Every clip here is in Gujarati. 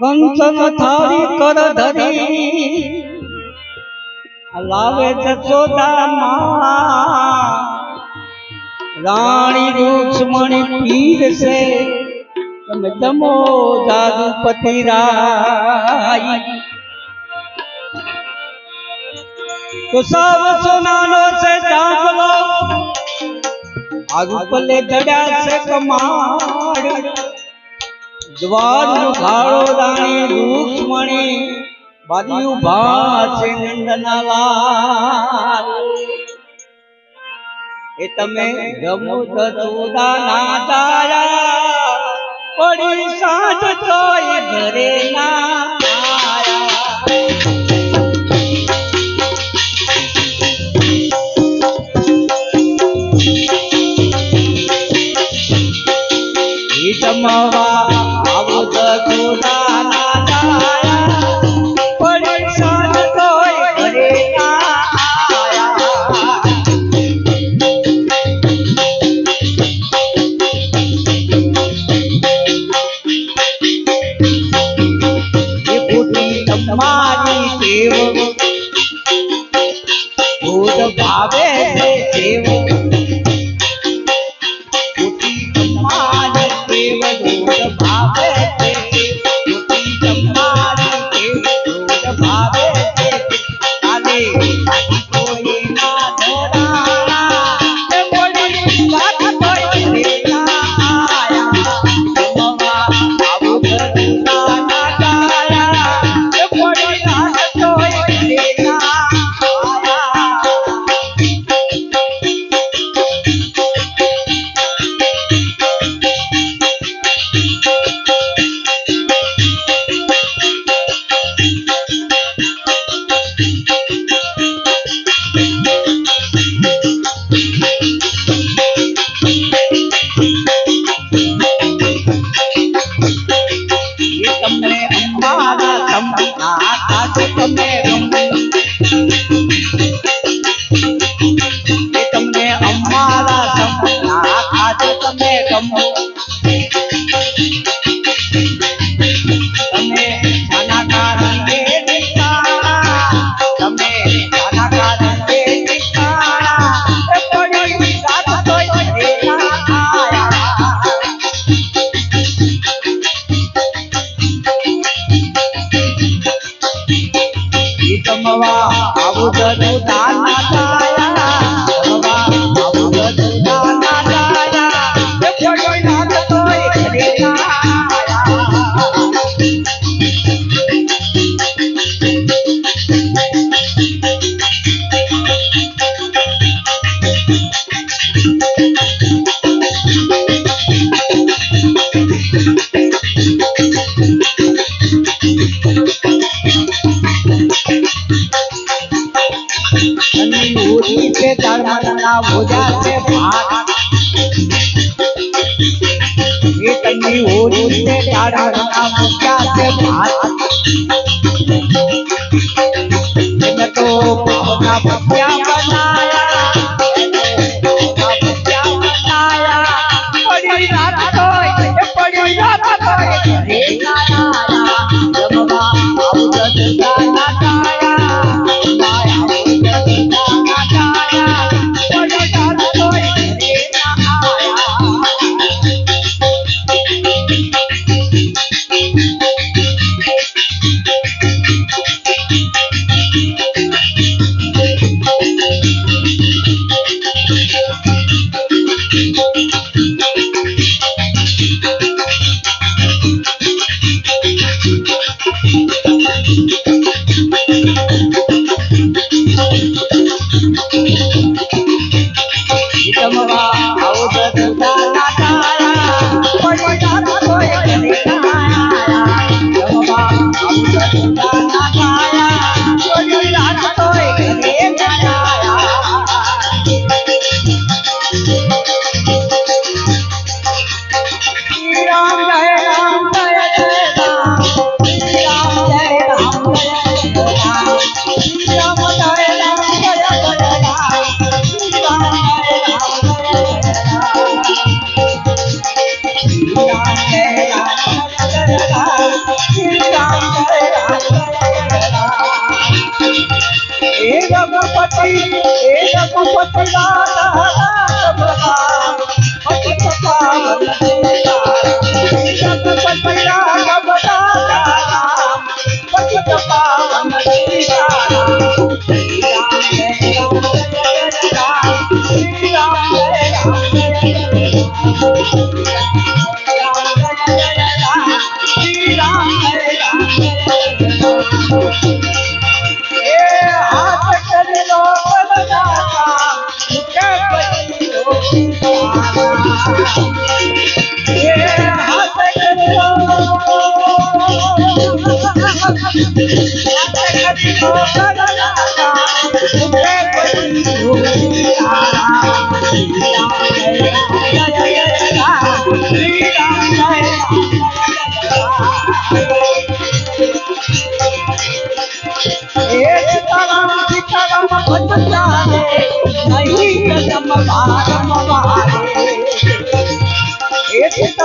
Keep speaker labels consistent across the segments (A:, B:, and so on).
A: કંચન થારી કર ધરી. લાવે જશોદા માં રાણી રૂક્ષ્મણી પીર છે તમે જમો જાદુ પતિરાય તો સાવ સોનાનો છે ચાંદલો. આગુ પલે જડ્યા છે કમાડ. દ્વારનો ખાડો રાણી રૂક્ષ્મણી, બાદિયું ભા છે નંદનાલાલ એ તમે રમો તોડા ના તારા, પડી સાંજ તોય ઘરે ના તમારી ટેવ ભૂત ભાવે દેવ Amen. पूरी पे धर्मना बुझा से भाग इतनी होली पे धर्मना बुझा से भाग तो भावना बुझा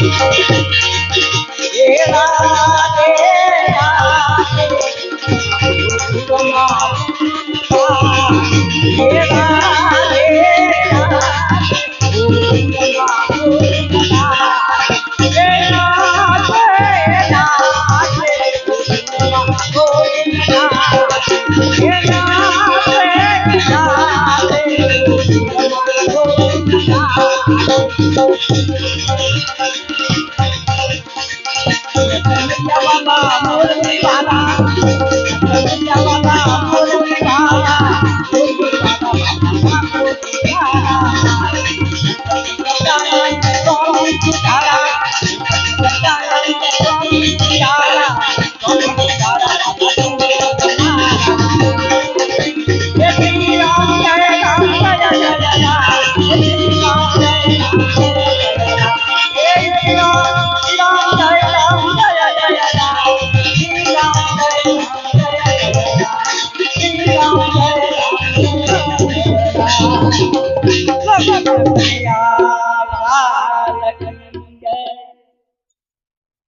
A: Thank you.